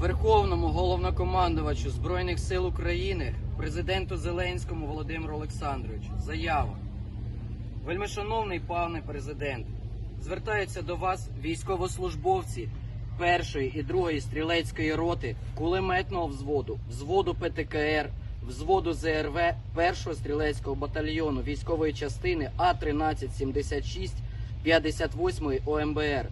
Верховному головнокомандувачу Збройних сил України, президенту Зеленському Володимиру Олександровичу, заява. Вельмишановний пане президент, звертаються до вас військовослужбовці першої і другої стрілецької роти, кулеметного взводу, взводу ПТКР, взводу ЗРВ першого стрілецького батальйону військової частини А 1376 58 ОМБР.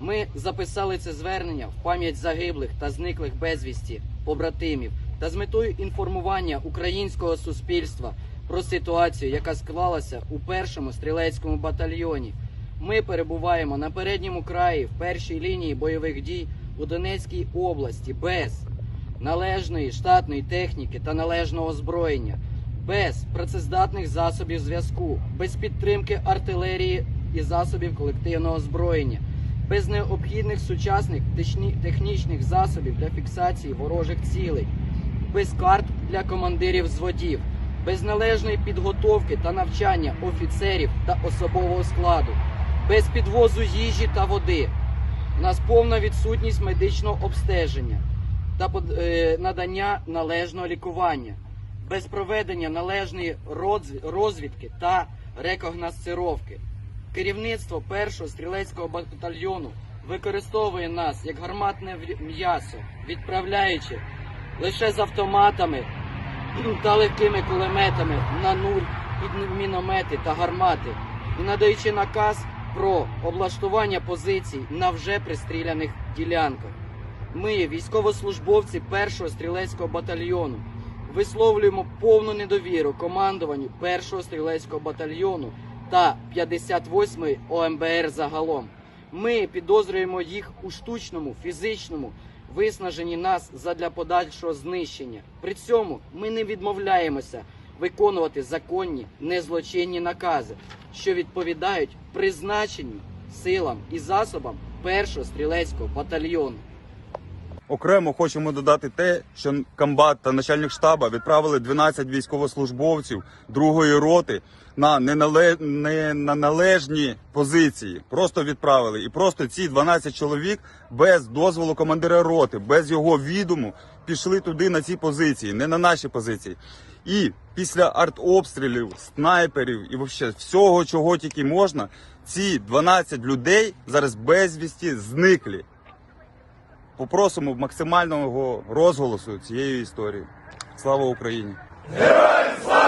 Ми записали це звернення в пам'ять загиблих та зниклих безвісті побратимів та з метою інформування українського суспільства про ситуацію, яка склалася у першому стрілецькому батальйоні. Ми перебуваємо на передньому краї в першій лінії бойових дій у Донецькій області без належної штатної техніки та належного озброєння, без працездатних засобів зв'язку, без підтримки артилерії і засобів колективного озброєння, без необхідних сучасних технічних засобів для фіксації ворожих цілей, без карт для командирів взводів, без належної підготовки та навчання офіцерів та особового складу, без підвозу їжі та води. У нас повна відсутність медичного обстеження та е, надання належного лікування, без проведення належної розвідки та рекогносцировки. Керівництво першого стрілецького батальйону використовує нас як гарматне м'ясо, відправляючи лише з автоматами та легкими кулеметами на нуль під міномети та гармати і надаючи наказ про облаштування позицій на вже пристріляних ділянках. Ми, військовослужбовці першого стрілецького батальйону, висловлюємо повну недовіру командуванню першого стрілецького батальйону та 58-ї ОМБР загалом. Ми підозрюємо їх у штучному, фізичному виснаженні нас задля подальшого знищення. При цьому ми не відмовляємося виконувати законні незлочинні накази, що відповідають призначенню силам і засобам першого стрілецького батальйону. Окремо хочемо додати те, що комбат та начальник штаба відправили 12 військовослужбовців другої роти на ненале... не на належні позиції. Просто відправили. І просто ці 12 чоловік без дозволу командира роти, без його відому пішли туди на ці позиції, не на наші позиції. І після артобстрілів, снайперів і вообще всього, чого тільки можна, ці 12 людей зараз безвісті зниклі. Попросимо максимального розголосу цієї історії. Слава Україні! Героям слава!